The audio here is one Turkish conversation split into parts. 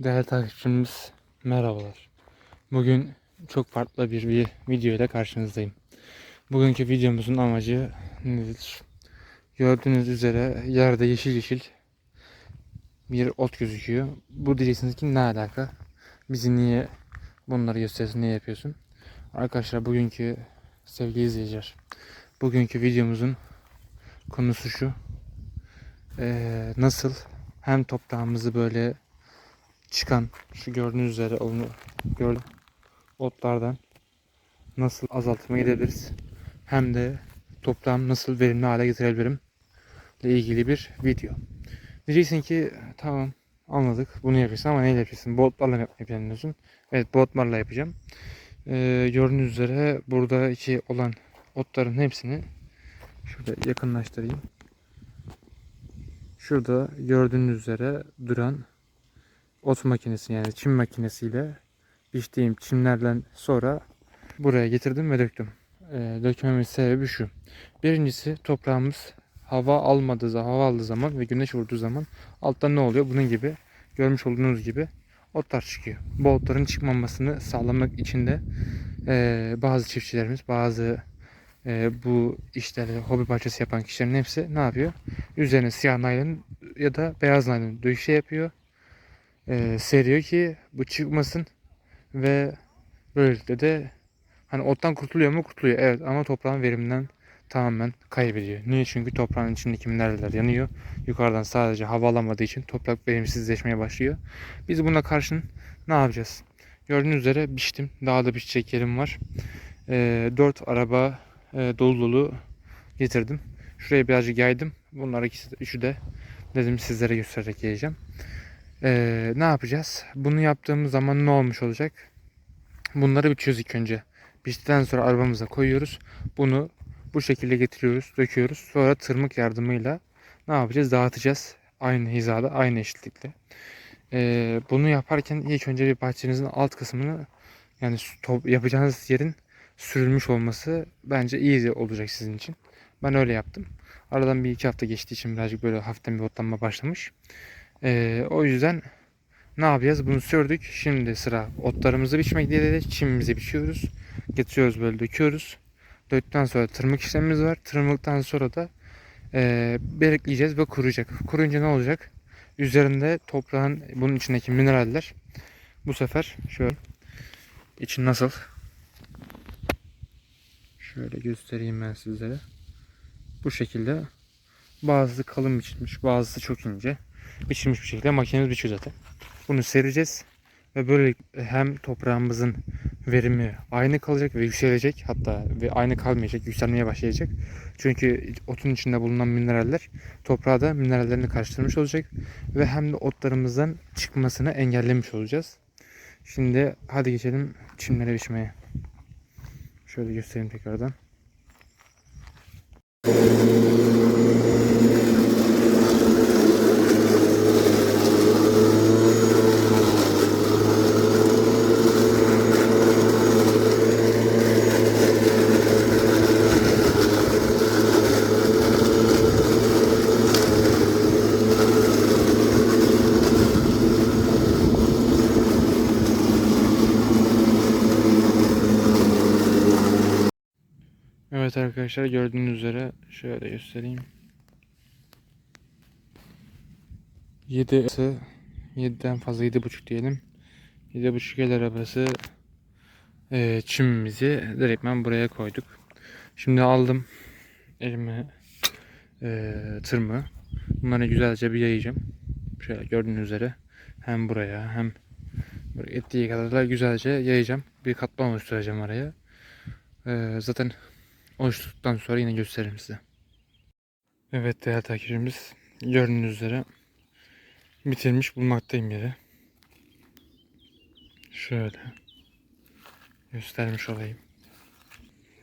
Değerli takipçimiz merhabalar. Bugün çok farklı bir, bir video ile karşınızdayım. Bugünkü videomuzun amacı nedir? Gördüğünüz üzere yerde yeşil yeşil bir ot gözüküyor. Bu diyeceksiniz ki ne alaka? Bizi niye bunları gösteriyorsun, niye yapıyorsun? Arkadaşlar bugünkü sevgili izleyiciler. Bugünkü videomuzun konusu şu. Ee, nasıl hem toprağımızı böyle çıkan şu gördüğünüz üzere onu gör otlardan nasıl azaltmaya gidebiliriz hem de toprağımı nasıl verimli hale getirebilirim ile ilgili bir video. Diyeceksin ki tamam anladık bunu yapıyorsun ama neyle yapıyorsun? Botlarla mı yapmayı planlıyorsun? Evet botlarla yapacağım. Ee, gördüğünüz üzere buradaki olan otların hepsini şurada yakınlaştırayım. Şurada gördüğünüz üzere duran ot makinesi yani çim makinesiyle biçtiğim çimlerden sonra buraya getirdim ve döktüm. Ee, dökmemin sebebi şu. Birincisi toprağımız hava almadığı zaman, hava aldığı zaman ve güneş vurduğu zaman alttan ne oluyor? Bunun gibi görmüş olduğunuz gibi otlar çıkıyor. Bu otların çıkmamasını sağlamak için de e, bazı çiftçilerimiz, bazı e, bu işleri hobi bahçesi yapan kişilerin hepsi ne yapıyor? Üzerine siyah naylon ya da beyaz naylon döşe yapıyor e, seriyor ki bu çıkmasın ve böylelikle de hani ottan kurtuluyor mu kurtuluyor evet ama toprağın veriminden tamamen kaybediyor. Niye? Çünkü toprağın içindeki mineraller yanıyor. Yukarıdan sadece hava alamadığı için toprak verimsizleşmeye başlıyor. Biz buna karşın ne yapacağız? Gördüğünüz üzere biçtim. Daha da biçecek yerim var. E, 4 araba e, dolu dolu getirdim. Şuraya birazcık yaydım. Bunlar ikisi de, üçü de dedim sizlere göstererek yiyeceğim. Ee, ne yapacağız? Bunu yaptığımız zaman ne olmuş olacak? Bunları biçiyoruz ilk önce. Biçtikten sonra arabamıza koyuyoruz. Bunu bu şekilde getiriyoruz, döküyoruz. Sonra tırmık yardımıyla ne yapacağız? Dağıtacağız. Aynı hizada, aynı eşitlikle. Ee, bunu yaparken ilk önce bir bahçenizin alt kısmını yani top, yapacağınız yerin sürülmüş olması bence iyi olacak sizin için. Ben öyle yaptım. Aradan bir iki hafta geçtiği için birazcık böyle hafiften bir otlanma başlamış. Ee, o yüzden ne yapacağız? Bunu sürdük. Şimdi sıra otlarımızı biçmek diye de çimimizi biçiyoruz. Getiriyoruz böyle döküyoruz. Döktükten sonra tırmık işlemimiz var. Tırmıktan sonra da e, bekleyeceğiz ve kuruyacak. Kuruyunca ne olacak? Üzerinde toprağın bunun içindeki mineraller bu sefer şöyle için nasıl? Şöyle göstereyim ben sizlere. Bu şekilde bazısı kalın biçilmiş, bazısı çok ince biçilmiş bir şekilde makinemiz biçiyor zaten. Bunu sereceğiz ve böyle hem toprağımızın verimi aynı kalacak ve yükselecek hatta ve aynı kalmayacak yükselmeye başlayacak. Çünkü otun içinde bulunan mineraller toprağa da minerallerini karıştırmış olacak ve hem de otlarımızdan çıkmasını engellemiş olacağız. Şimdi hadi geçelim çimlere biçmeye. Şöyle göstereyim tekrardan. Evet arkadaşlar gördüğünüz üzere şöyle göstereyim. 7 7'den fazla 7.5 diyelim. 7.5 el arabası e, çimimizi direktmen buraya koyduk. Şimdi aldım elime e, tırmığı. Bunları güzelce bir yayacağım. Şöyle gördüğünüz üzere hem buraya hem ettiği kadar da güzelce yayacağım. Bir katman oluşturacağım araya. E, zaten oluşturduktan sonra yine gösteririm size. Evet değerli takipçimiz gördüğünüz üzere bitirmiş bulmaktayım yeri. Şöyle göstermiş olayım.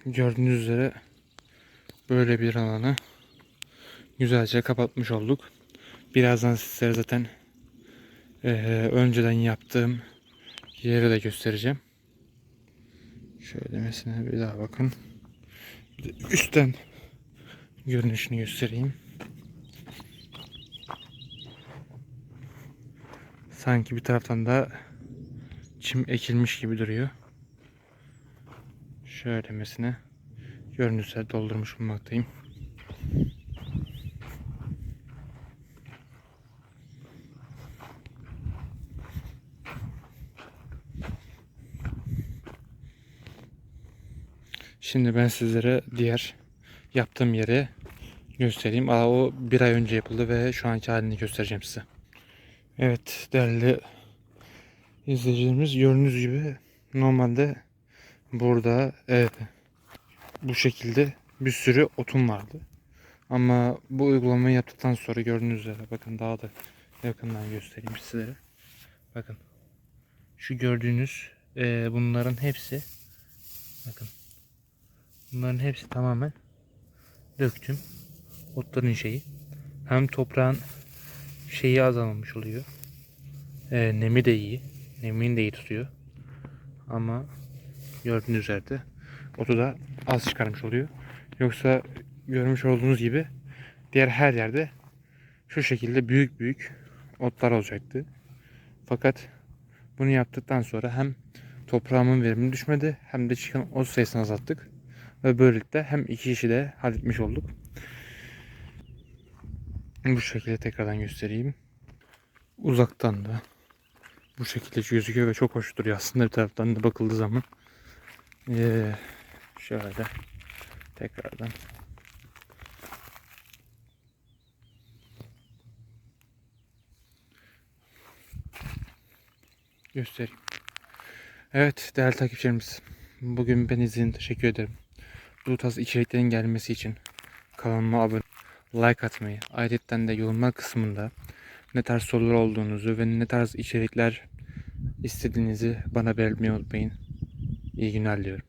Gördüğünüz üzere böyle bir alanı güzelce kapatmış olduk. Birazdan sizlere zaten e, önceden yaptığım yeri de göstereceğim. Şöyle mesela bir daha bakın. Üstten görünüşünü göstereyim. Sanki bir taraftan da çim ekilmiş gibi duruyor. Şöylemesine gördüğünüz üzere doldurmuş bulunmaktayım. Şimdi ben sizlere diğer yaptığım yeri göstereyim. Aa, o bir ay önce yapıldı ve şu anki halini göstereceğim size. Evet değerli izleyicilerimiz gördüğünüz gibi normalde burada evet bu şekilde bir sürü otum vardı. Ama bu uygulamayı yaptıktan sonra gördüğünüz üzere bakın daha da yakından göstereyim sizlere. Bakın şu gördüğünüz eee, bunların hepsi bakın bunların hepsi tamamen döktüm. Otların şeyi. Hem toprağın şeyi azalmamış oluyor. Eee, nemi de iyi. Nemini de iyi tutuyor. Ama gördüğünüz üzere otu da az çıkarmış oluyor. Yoksa görmüş olduğunuz gibi diğer her yerde şu şekilde büyük büyük otlar olacaktı. Fakat bunu yaptıktan sonra hem toprağımın verimini düşmedi hem de çıkan ot sayısını azalttık. Ve böylelikle hem iki işi de halletmiş olduk. Bu şekilde tekrardan göstereyim. Uzaktan da bu şekilde gözüküyor ve çok hoş duruyor aslında bir taraftan da bakıldığı zaman. Ee, şöyle tekrardan göstereyim. Evet değerli takipçilerimiz. Bugün beni izlediğiniz teşekkür ederim. Bu tarz içeriklerin gelmesi için kanalıma abone like atmayı, ayrıca de yorumlar kısmında ne tarz sorular olduğunuzu ve ne tarz içerikler istediğinizi bana belirtmeyi unutmayın. İyi günler diliyorum.